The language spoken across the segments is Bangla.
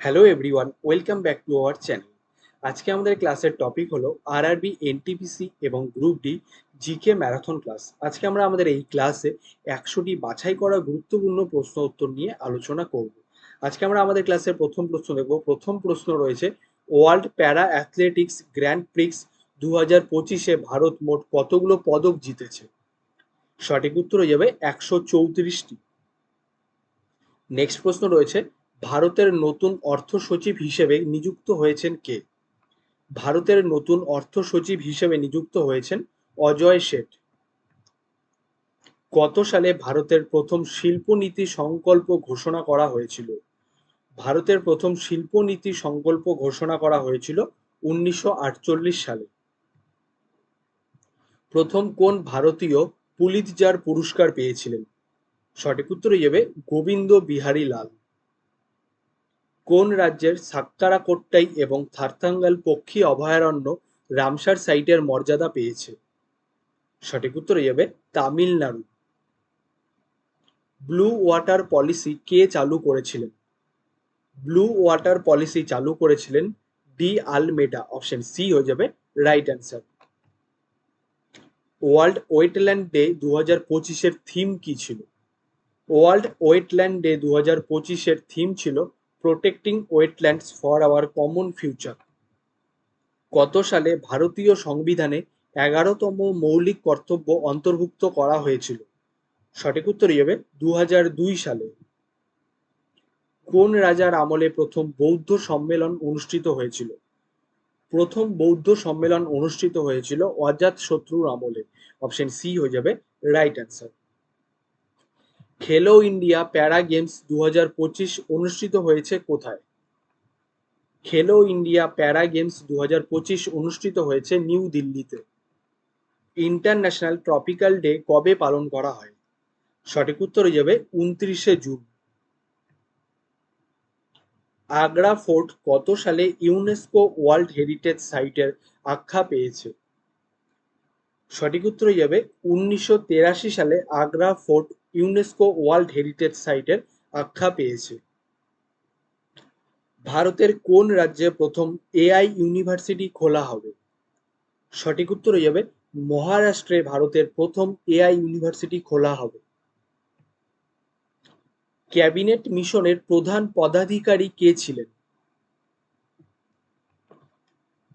Hello everyone welcome back to our channel আজকে আমাদের ক্লাসের টপিক হলো আরআরবি এনটিপিসি এবং group D GK marathon class আজকে আমরা আমাদের এই ক্লাসে একশোটি বাছাই করা গুরুত্বপূর্ণ প্রশ্ন উত্তর নিয়ে আলোচনা করব। আজকে আমরা আমাদের ক্লাসের প্রথম প্রশ্ন দেখব। প্রথম প্রশ্ন রয়েছে world para athletics grand Prix দু হাজার পঁচিশে ভারত মোট কতগুলো পদক জিতেছে? সঠিক উত্তর হয়ে যাবে একশো চৌত্রিশটি। নেক্সট প্রশ্ন রয়েছে ভারতের নতুন অর্থ সচিব হিসেবে নিযুক্ত হয়েছেন কে? ভারতের নতুন অর্থ সচিব হিসেবে নিযুক্ত হয়েছেন অজয় শেঠ। কত সালে ভারতের প্রথম শিল্পনীতি সংকল্প ঘোষণা করা হয়েছিল। ভারতের প্রথম শিল্পনীতি সংকল্প ঘোষণা করা হয়েছিল উনিশশো আটচল্লিশ সালে। প্রথম কোন ভারতীয় পুলিৎজার পুরস্কার পেয়েছিলেন? সঠিক উত্তর যাবে গোবিন্দ বিহারী লাল। কোন রাজ্যের সাক্কারা কোট্টাই এবং থারথাঙ্গাল পক্ষী অভয়ারণ্য রামসার সাইটের মর্যাদা পেয়েছে? সঠিক উত্তর হয়ে যাবে তামিলনাড়ু। ব্লু ওয়াটার পলিসি কে চালু করেছিলেন? ব্লু ওয়াটার পলিসি চালু করেছিলেন ডি আলমেডা। অপশন সি হয়ে যাবে right answer. World wetland day দু হাজার পঁচিশের থিম কি ছিল? ওয়ার্ল্ড ওয়েটল্যান্ড ডে দু হাজার পঁচিশের থিম ছিল protecting wetlands for our common future কত সালে ভারতীয় সংবিধানে এগারোতম মৌলিক কর্তব্য অন্তর্ভুক্ত করা হয়েছিল। সঠিক উত্তর হবে দু সালে। কোন রাজার আমলে প্রথম বৌদ্ধ সম্মেলন অনুষ্ঠিত হয়েছিল? প্রথম বৌদ্ধ সম্মেলন অনুষ্ঠিত হয়েছিল অজাত শত্রুর আমলে। অপশন সি হয়ে যাবে right answer Khelo India para games দু অনুষ্ঠিত হয়েছে কোথায়? খেলো ইন্ডিয়া প্যারা গেমস দু অনুষ্ঠিত হয়েছে নিউ দিল্লিতে। ইন্টারন্যাশনাল ট্রপিক্যাল ডে কবে পালন করা হয়? সঠিক উত্তর হয়ে যাবে উনত্রিশে জুন। আগ্রা ফোর্ট কত সালে ইউনেস্কো ওয়ার্ল্ড হেরিটেজ সাইটের আখ্যা পেয়েছে? সঠিক উত্তর হয়ে যাবে উনিশশো সালে Agra fort UNESCO world heritage সাইটের আখ্যা পেয়েছে। ভারতের কোন রাজ্যে প্রথম এআই ইউনিভার্সিটি খোলা হবে? সঠিক উত্তর হয়ে যাবে মহারাষ্ট্রে ভারতের প্রথম এআই ইউনিভার্সিটি খোলা হবে। ক্যাবিনেট মিশনের প্রধান পদাধিকারী কে ছিলেন?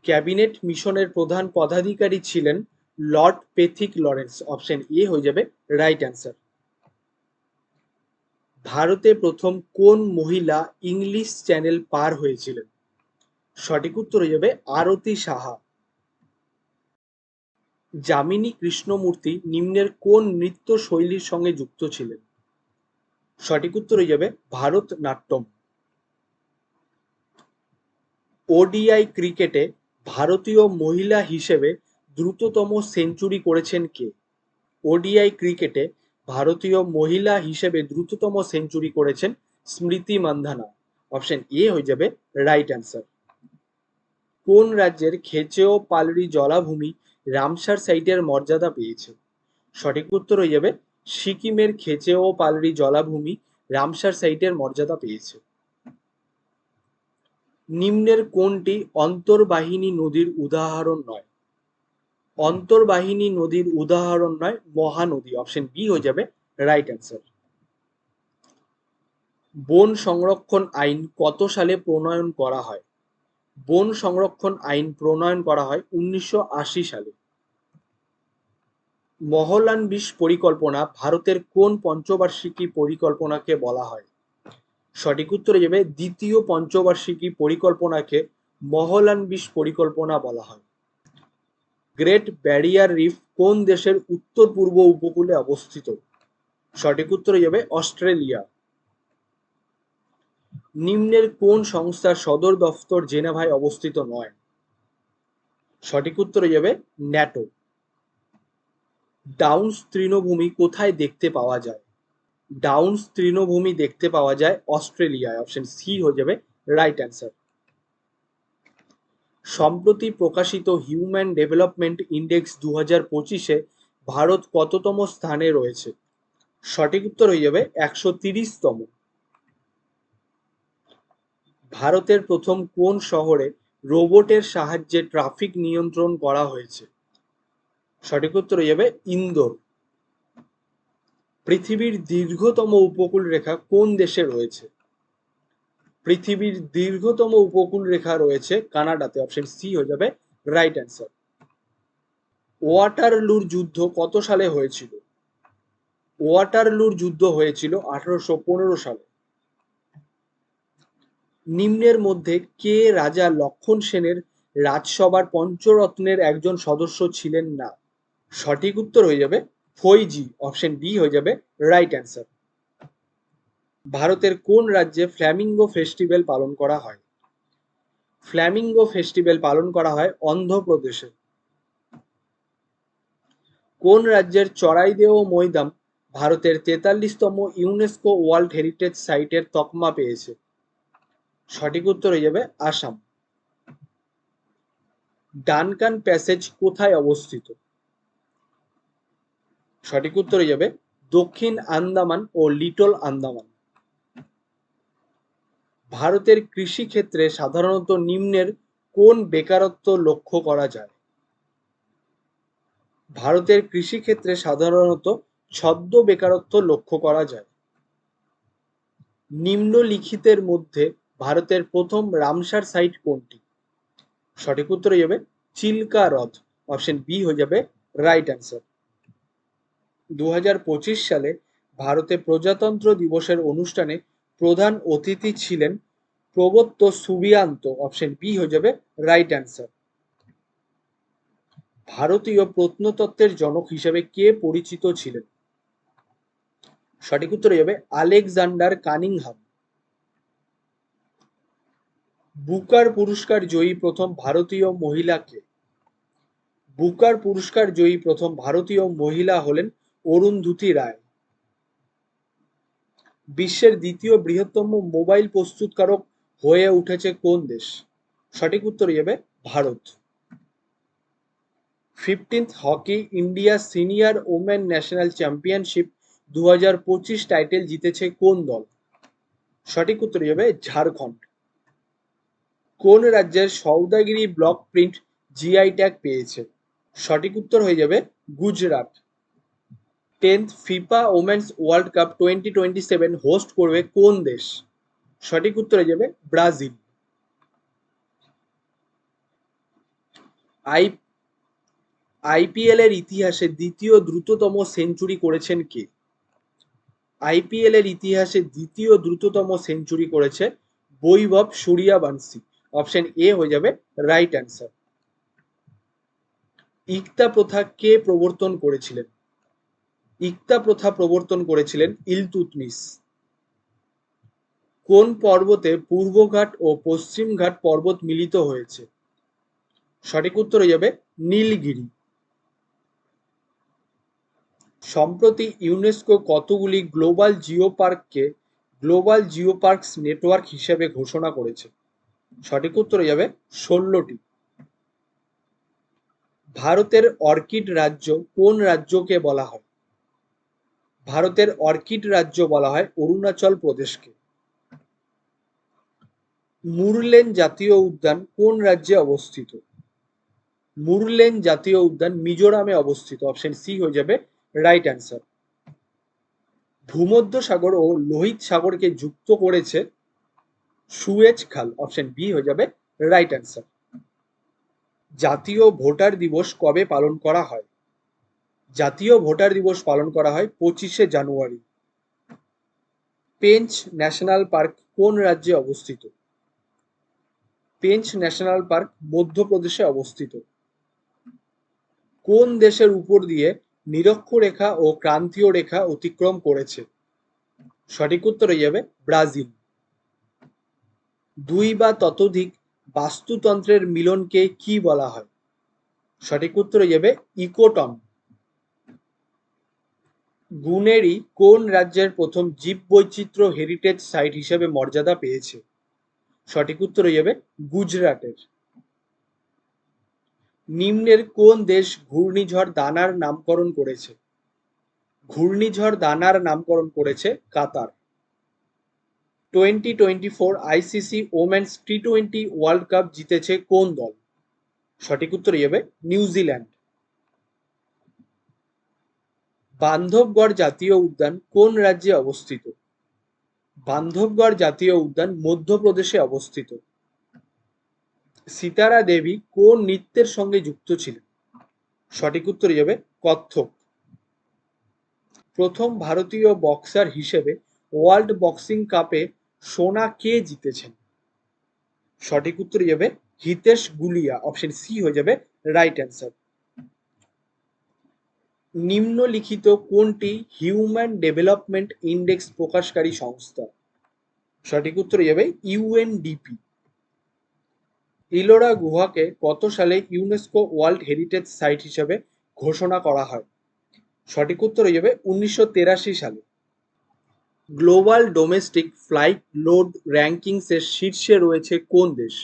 ক্যাবিনেট মিশনের প্রধান পদাধিকারী ছিলেন Lord Pethick Lawrence option A হয়ে যাবে রাইট অ্যান্সার ভারতে প্রথম কোন মহিলা ইংলিশ চ্যানেল পার হয়েছিলেন? সঠিক উত্তর হয়ে যাবে আরতি সাহা। যামিনী কৃষ্ণমূর্তি নিম্নের কোন নৃত্য শৈলীর সঙ্গে যুক্ত ছিলেন? সঠিক উত্তর হয়ে যাবে ভারত নাট্যম ওডিআই ক্রিকেটে ভারতীয় মহিলা হিসেবে দ্রুততম সেঞ্চুরি করেছেন কে? ওডিআই ক্রিকেটে ভারতীয় মহিলা হিসেবে দ্রুততম সেঞ্চুরি করেছেন স্মৃতি মান্ধানা। অপশন এ হয়ে যাবে রাইট অ্যান্সার। কোন রাজ্যের খেচেও পালরি জলাভূমি রামসার সাইটের মর্যাদা পেয়েছে? সঠিক উত্তর হয়ে যাবে সিকিমের খেচেও পালরি জলাভূমি রামসার সাইটের মর্যাদা পেয়েছে। নিম্নের কোনটি অন্তর্বাহিনী নদীর উদাহরণ নয়? অন্তর্বাহিনী নদীর উদাহরণ নয়, মহানদী। অপশন বি হয়ে যাবে রাইট অ্যান্সার বন সংরক্ষণ আইন কত সালে প্রণয়ন করা হয়? বন সংরক্ষণ আইন প্রণয়ন করা হয় উনিশশো আশি সালে। মহলান বিশ পরিকল্পনা ভারতের কোন পঞ্চবার্ষিকী পরিকল্পনাকে বলা হয়? সঠিক উত্তরে যাবে দ্বিতীয় পঞ্চবার্ষিকী পরিকল্পনাকে মহলান বিশ পরিকল্পনা বলা হয়। গ্রেট ব্যারিয়ার রিফ কোন দেশের উত্তর পূর্ব উপকূলে অবস্থিত? সঠিক উত্তর যাবে অস্ট্রেলিয়া। নিম্নের কোন সংস্থার সদর দফতর জেনেভায় অবস্থিত নয়? সঠিক উত্তরে যাবে ন্যাটো। ডাউন্স তৃণভূমি কোথায় দেখতে পাওয়া যায়? ডাউন্স তৃণভূমি দেখতে পাওয়া যায় অস্ট্রেলিয়ায়। অপশন সি হয়ে যাবে রাইট অ্যান্সার। সম্প্রতি প্রকাশিত হিউম্যান ডেভেলপমেন্ট ইন্ডেক্স দু হাজার পঁচিশে ভারত কততম স্থানে রয়েছে? সঠিক উত্তর হয়ে যাবে একশো তিরিশতম। ভারতের প্রথম কোন শহরে রোবটের সাহায্যে ট্রাফিক নিয়ন্ত্রণ করা হয়েছে? সঠিক উত্তর হয়ে যাবে ইন্দোর। পৃথিবীর দীর্ঘতম উপকূল রেখা কোন দেশে রয়েছে? পৃথিবীর দীর্ঘতম উপকূল রেখা রয়েছে কানাডাতে। অপশন সি হয়ে যাবে রাইট অ্যান্সার ওয়াটারলুর যুদ্ধ কত সালে হয়েছিল? ওয়াটারলুর যুদ্ধ হয়েছিল আঠারোশো পনেরো সালে। নিম্নের মধ্যে কে রাজা লক্ষণ সেনের রাজসভার পঞ্চরত্নের একজন সদস্য ছিলেন না? সঠিক উত্তর হয়ে যাবে ফৈজি। অপশন ডি হয়ে যাবে রাইট অ্যান্সার ভারতের কোন রাজ্যে ফ্ল্যামিঙ্গো ফেস্টিভ্যাল পালন করা হয়? ফ্ল্যামিঙ্গো ফেস্টিভ্যাল পালন করা হয় অন্ধ্রপ্রদেশে। কোন রাজ্যের চড়াইদেও মৈদাম ভারতের তেতাল্লিশতম ইউনেস্কো ওয়ার্ল্ড হেরিটেজ সাইটের তকমা পেয়েছে? সঠিক উত্তর হয়ে যাবে আসাম। ডানকান প্যাসেজ কোথায় অবস্থিত? সঠিক উত্তর হয়ে যাবে দক্ষিণ আন্দামান ও লিটল আন্দামান। ভারতের কৃষি ক্ষেত্রে সাধারণত নিম্নের কোন বেকারত্ব লক্ষ্য করা যায়? ভারতের কৃষি ক্ষেত্রে সাধারণত ছদ্ম বেকারত্ব লক্ষ্য করা যায়। নিম্নলিখিতের মধ্যে ভারতের প্রথম রামসার সাইট কোনটি? সঠিক উত্তর হয়ে যাবে চিল্কা হ্রদ। অপশন বি হয়ে যাবে রাইট অ্যান্সার। দু সালে ভারতে প্রজাতন্ত্র দিবসের অনুষ্ঠানে প্রধান অতিথি ছিলেন প্রবত্ত সুবিয়ান্ত অপশন বি হয়ে যাবে রাইট অ্যান্সার ভারতীয় প্রত্নতত্ত্বের জনক হিসেবে কে পরিচিত ছিলেন? সঠিক উত্তর হয়ে যাবে আলেকজান্ডার কানিংহাম। বুকার পুরস্কার জয়ী প্রথম ভারতীয় মহিলাকে বুকার পুরস্কার জয়ী প্রথম ভারতীয় মহিলা হলেন অরুন্ধতী রায়। বিশ্বের দ্বিতীয় বৃহত্তম মোবাইল প্রস্তুতকারক হয়ে উঠেছে কোন দেশ? সঠিক উত্তর যাবে Bharat. Fifteenth hockey India senior women national championship দু হাজার পঁচিশ টাইটেল জিতেছে কোন দল? সঠিক উত্তর যাবে ঝাড়খণ্ড। কোন রাজ্যের Saudagiri block print GI tag পেয়েছে? সঠিক উত্তর হয়ে যাবে Gujarat. Tenth FIFA women's world cup twenty twenty seven host করবে কোন দেশ? সঠিক উত্তর যাবে ব্রাজিল। আই আইপিএল এর ইতিহাসে দ্বিতীয় দ্রুততম সেঞ্চুরি করেছেন কে? আইপিএল এর ইতিহাসে দ্বিতীয় দ্রুততম সেঞ্চুরি করেছে বৈভব সূর্যবংশী। অপশন এ হয়ে যাবে রাইট অ্যান্সার ইকতা প্রথা কে প্রবর্তন করেছিলেন? ইকতা প্রথা প্রবর্তন করেছিলেন ইলতুতমিস। কোন পর্বতে পূর্বঘাট ও পশ্চিমঘাট পর্বত মিলিত হয়েছে? সঠিক উত্তর হয়ে যাবে নীলগিরি। সম্প্রতি ইউনেস্কো কতগুলি গ্লোবাল জিও পার্ককে গ্লোবাল জিও পার্কস নেটওয়ার্ক হিসেবে ঘোষণা করেছে? সঠিক উত্তর হয়ে যাবে ষোলোটি ভারতের অর্কিড রাজ্য কোন রাজ্যকে বলা হয়? ভারতের অর্কিড রাজ্য বলা হয় অরুণাচল প্রদেশকে। মুরলেন জাতীয় উদ্যান কোন রাজ্যে অবস্থিত? মুরলেন জাতীয় উদ্যান মিজোরামে অবস্থিত। অপশন সি হয়ে যাবে রাইট অ্যান্সার ভূমধ্য সাগর ও লোহিত সাগরকে যুক্ত করেছে সুয়েজ খাল। অপশন বি হয়ে যাবে রাইট অ্যান্সার জাতীয় ভোটার দিবস কবে পালন করা হয়? জাতীয় ভোটার দিবস পালন করা হয় পঁচিশে জানুয়ারি। পেঞ্চ ন্যাশনাল পার্ক কোন রাজ্যে অবস্থিত? পেঞ্চ ন্যাশনাল পার্ক মধ্যপ্রদেশে অবস্থিত। কোন দেশের উপর দিয়ে নিরক্ষরেখা ও ক্রান্তীয় রেখা অতিক্রম করেছে? সঠিক উত্তর হয়ে যাবে ব্রাজিল। দুই বা ততোধিক বাস্তুতন্ত্রের মিলনকে কি বলা হয়? সঠিক উত্তর হয়ে যাবে ইকোটন। গুনেরি কোন রাজ্যের প্রথম জীববৈচিত্র্য হেরিটেজ সাইট হিসেবে মর্যাদা পেয়েছে? সঠিক উত্তর হয়ে যাবে গুজরাটের। নিম্নের কোন দেশ ঘূর্ণিঝড় দানার নামকরণ করেছে? ঘূর্ণিঝড় দানার নামকরণ করেছে Qatar. Twenty twenty four ICC women's T twenty world cup জিতেছে কোন দল? সঠিক উত্তর হবে নিউজিল্যান্ড। বান্ধবগড় জাতীয় উদ্যান কোন রাজ্যে অবস্থিত? বান্ধবগড় জাতীয় উদ্যান মধ্যপ্রদেশে অবস্থিত। সীতারা দেবী কোন নৃত্যের সঙ্গে যুক্ত ছিলেন? সঠিক উত্তর হবে কত্থক। প্রথম ভারতীয় বক্সার হিসেবে ওয়ার্ল্ড বক্সিং কাপে সোনা কে জিতেছেন? সঠিক উত্তর হবে হিতেশ গুলিয়া, অপশন সি হয়ে যাবে রাইট অ্যান্সার। নিম্নলিখিত কোনটি হিউম্যান ডেভেলপমেন্ট ইন্ডেক্স প্রকাশকারী সংস্থা? সঠিক উত্তর হবে ইউএনডিপি ইলোরা গুহাকে কত সালে ইউনেস্কো ওয়ার্ল্ড হেরিটেজ সাইট হিসেবে ঘোষণা করা হয়? সঠিক উত্তর হয়ে যাবে উনিশশো সালে। গ্লোবাল ডোমেস্টিক ফ্লাইট লোড র্যাঙ্কিংসের শীর্ষে রয়েছে কোন দেশ?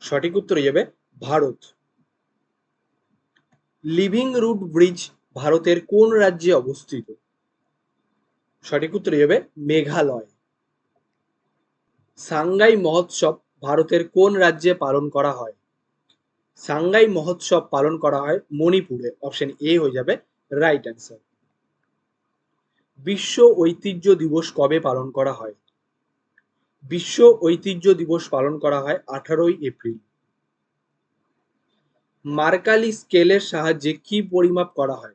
সঠিক উত্তর হয়ে যাবে ভারত। লিভিং রুট ব্রিজ ভারতের কোন রাজ্যে অবস্থিত? সঠিক উত্তর যাবে মেঘালয়। সাংগাই মহোৎসব ভারতের কোন রাজ্যে পালন করা হয়? সাংগাই মহোৎসব পালন করা হয় মণিপুরে। অপশন এ হয়ে যাবে রাইট অ্যান্সার বিশ্ব ঐতিহ্য দিবস কবে পালন করা হয়? বিশ্ব ঐতিহ্য দিবস পালন করা হয় আঠারোই এপ্রিল। মার্কালি স্কেলের সাহায্যে কি পরিমাপ করা হয়?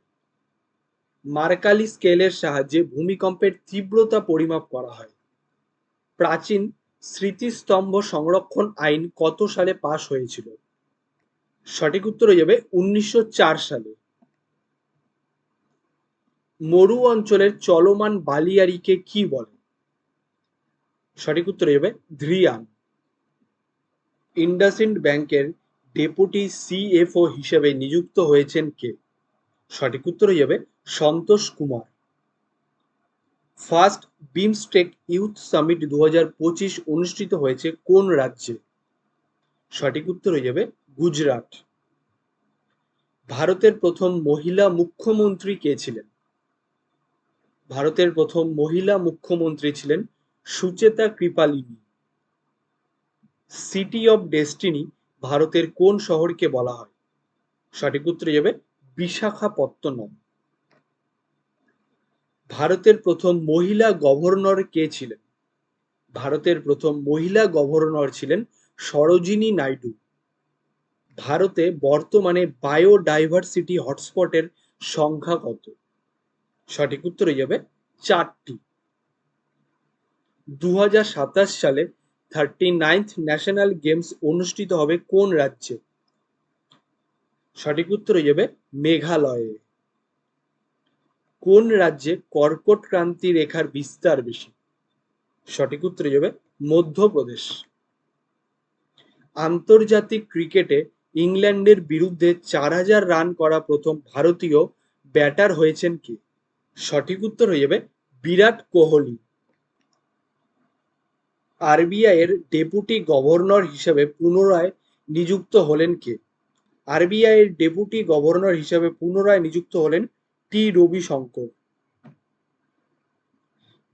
মার্কালি স্কেলের সাহায্যে ভূমিকম্পের তীব্রতা পরিমাপ করা হয়। প্রাচীন স্মৃতিস্তম্ভ সংরক্ষণ আইন কত সালে পাশ হয়েছিল? সঠিক উত্তর হয়ে যাবে উনিশশো চার সালে। মরু অঞ্চলের চলমান বালিয়ারিকে কি বলে? সঠিক উত্তর হয়ে যাবে ধ্রিয়ান ইন্ডাসইন্ড ব্যাংকের ডেপুটি সিএফও হিসেবে নিযুক্ত হয়েছেন কে? সঠিক উত্তর হয়ে যাবে Santosh Kumar. First BIMSTEC youth summit দু অনুষ্ঠিত হয়েছে কোন রাজ্যে? সঠিক উত্তর হয়ে যাবে গুজরাট। ভারতের প্রথম মহিলা মুখ্যমন্ত্রী কে ছিলেন? ভারতের প্রথম মহিলা মুখ্যমন্ত্রী ছিলেন Sucheta Kripalani. City of destiny ভারতের কোন শহরকে বলা হয়? সঠিক উত্তর যাবে বিশাখাপত্তনম। ভারতের প্রথম মহিলা গভর্নর কে ছিলেন? ভারতের প্রথম মহিলা গভর্নর ছিলেন সরোজিনী নাইডু। ভারতে বর্তমানে বায়োডাইভার্সিটি হটস্পটের সংখ্যা কত? সঠিক উত্তর হয়ে যাবে চারটি। দু হাজার সাতাশ সালে থার্টি নাইন্থ ন্যাশনাল গেমস অনুষ্ঠিত হবে কোন রাজ্যে? সঠিক উত্তর হয়ে যাবে মেঘালয়ে। কোন রাজ্যে কর্কট ক্রান্তি রেখার বিস্তার বেশি? সঠিক উত্তর যাবে মধ্যপ্রদেশ। আন্তর্জাতিক ক্রিকেটে ইংল্যান্ডের বিরুদ্ধে চার হাজার রান করা প্রথম ভারতীয় ব্যাটার হয়েছেন কে? সঠিক উত্তর হয়ে যাবে বিরাট কোহলি। আরবিআই এর ডেপুটি গভর্নর হিসেবে পুনরায় নিযুক্ত হলেন কে? আরবিআই এর ডেপুটি গভর্নর হিসেবে পুনরায় নিযুক্ত হলেন টি. রবি শঙ্কর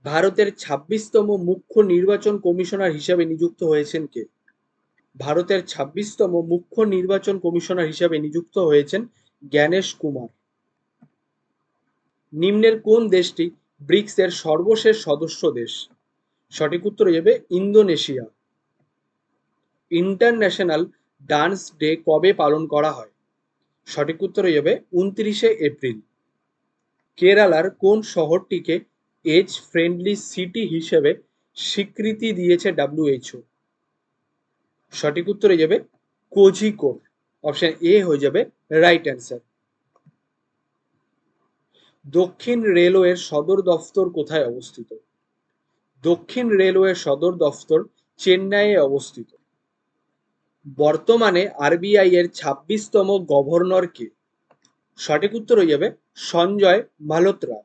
ভারতের ছাব্বিশতম মুখ্য নির্বাচন কমিশনার হিসেবে নিযুক্ত হয়েছেন কে? ভারতের ছাব্বিশতম মুখ্য নির্বাচন কমিশনার হিসেবে নিযুক্ত হয়েছেন জ্ঞানেশ কুমার। নিম্নের কোন দেশটি ব্রিক্স এর সর্বশেষ সদস্য দেশ? সঠিক উত্তর যাবে ইন্দোনেশিয়া। ইন্টারন্যাশনাল ডান্স ডে কবে পালন করা হয়? সঠিক উত্তর হয়ে যাবে উনত্রিশে এপ্রিল। কেরালার কোন শহরটিকে এজ ফ্রেন্ডলি সিটি হিসেবে স্বীকৃতি দিয়েছে ডাব্লিউএইচও? সঠিক উত্তরে যাবে কোঝিকোড। অপশন এ হয়ে যাবে রাইট অ্যান্সার। দক্ষিণ রেলওয়ের সদর দফতর কোথায় অবস্থিত? দক্ষিণ রেলওয়ের সদর দফতর চেন্নাইয়ে অবস্থিত। বর্তমানে আরবিআই এর ছাব্বিশতম গভর্নর কে? সঠিক উত্তর হয়ে যাবে সঞ্জয় মালহোত্রা।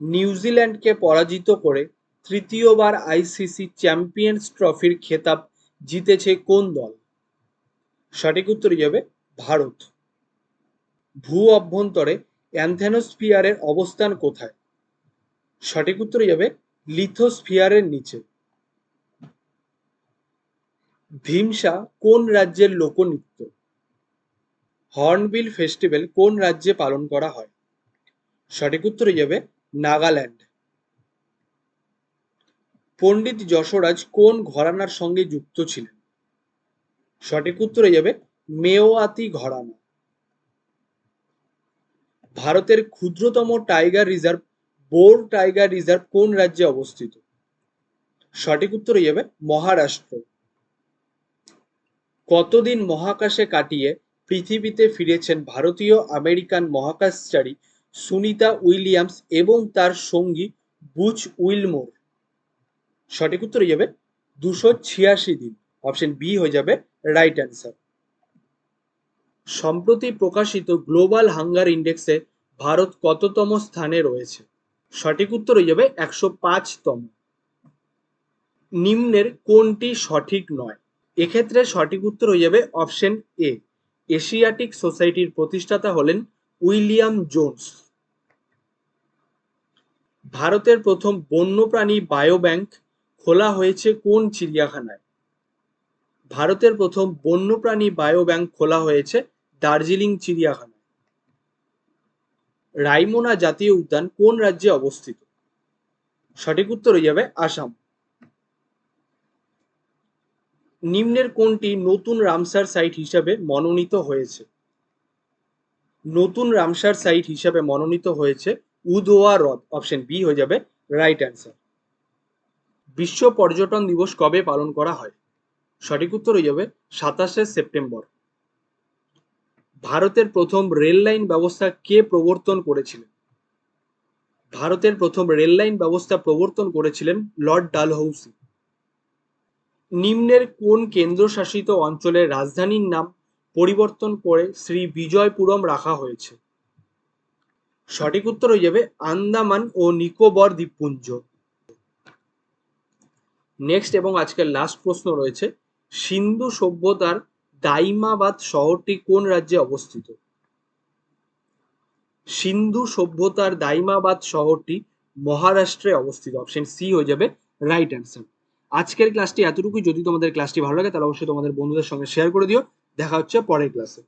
নিউজিল্যান্ডকে পরাজিত করে তৃতীয়বার আইসিসি চ্যাম্পিয়ন্স ট্রফির খেতাব জিতেছে কোন দল? সঠিক উত্তর যাবে ভারত। ভূ অভ্যন্তরে অ্যান্থেনোস্ফিয়ারের অবস্থান কোথায়? সঠিক উত্তর যাবে লিথোস্ফিয়ারের নিচে। ভীমসা কোন রাজ্যের লোকনৃত্য? হর্নবিল ফেস্টিভ্যাল কোন রাজ্যে পালন করা হয়? সঠিক উত্তর হয়ে যাবে নাগাল্যান্ড। পণ্ডিত যশোরাজ কোন ঘরানার সঙ্গে যুক্ত ছিলেন? সঠিক উত্তর হয়ে যাবে মেওয়াতি ঘরানা। ভারতের ক্ষুদ্রতম tiger reserve, Bor tiger reserve কোন রাজ্যে অবস্থিত? সঠিক উত্তর হয়ে যাবে মহারাষ্ট্র। কতদিন মহাকাশে কাটিয়ে পৃথিবীতে ফিরেছেন ভারতীয় আমেরিকান মহাকাশচারী সুনিতা উইলিয়ামস এবং তার সঙ্গী বুচ উইলমোর? সঠিক উত্তর হয়ে যাবে দুশো ছিয়াশি দিন। অপশন বি হয়ে যাবে রাইট অ্যান্সার। সম্প্রতি প্রকাশিত গ্লোবাল হাঙ্গার ইন্ডেক্সে ভারত কততম স্থানে রয়েছে? সঠিক উত্তর হয়ে যাবে একশো পাঁচতম। নিম্নের কোনটি সঠিক নয়? এক্ষেত্রে সঠিক উত্তর হয়ে যাবে অপশন এ। এশিয়াটিক সোসাইটির প্রতিষ্ঠাতা হলেন উইলিয়াম জোনস। ভারতের প্রথম বন্যপ্রাণী বায়ো বায়োব্যাংক খোলা হয়েছে কোন চিড়িয়াখানায়? ভারতের প্রথম বন্যপ্রাণী বায়ো বায়োব্যাংক খোলা হয়েছে দার্জিলিং চিড়িয়াখানায়। রাইমোনা জাতীয় উদ্যান কোন রাজ্যে অবস্থিত? সঠিক উত্তর হয়ে যাবে আসাম। নিম্নের কোনটি নতুন রামসার সাইট হিসাবে মনোনীত হয়েছে? নতুন রামসার সাইট হিসাবে মনোনীত হয়েছে উদোয়া হ্রদ অপশন বি হয়ে যাবে রাইট অ্যান্সার বিশ্ব পর্যটন দিবস কবে পালন করা হয়? সঠিক উত্তর হয়ে যাবে সাতাশে সেপ্টেম্বর। ভারতের প্রথম রেল লাইন ব্যবস্থা কে প্রবর্তন করেছিলেন? ভারতের প্রথম রেল লাইন ব্যবস্থা প্রবর্তন করেছিলেন লর্ড ডালহৌসি। নিম্নের কোন কেন্দ্রশাসিত অঞ্চলের রাজধানীর নাম পরিবর্তন করে শ্রী বিজয়পুরম রাখা হয়েছে? সঠিক উত্তর হয়ে যাবে আন্দামান ও নিকোবর দ্বীপপুঞ্জ। নেক্সট এবং আজকের লাস্ট প্রশ্ন রয়েছে, সিন্ধু সভ্যতার দাইমাবাদ শহরটি কোন রাজ্যে অবস্থিত? সিন্ধু সভ্যতার দাইমাবাদ শহরটি মহারাষ্ট্রে অবস্থিত। অপশন সি হয়ে যাবে রাইট অ্যান্সার আজকের ক্লাসটি এতটুকুই। যদি তোমাদের ক্লাসটি ভালো লাগে, তাহলে অবশ্যই তোমাদের বন্ধুদের সঙ্গে শেয়ার করে দিও। দেখা হচ্ছে পরের ক্লাসে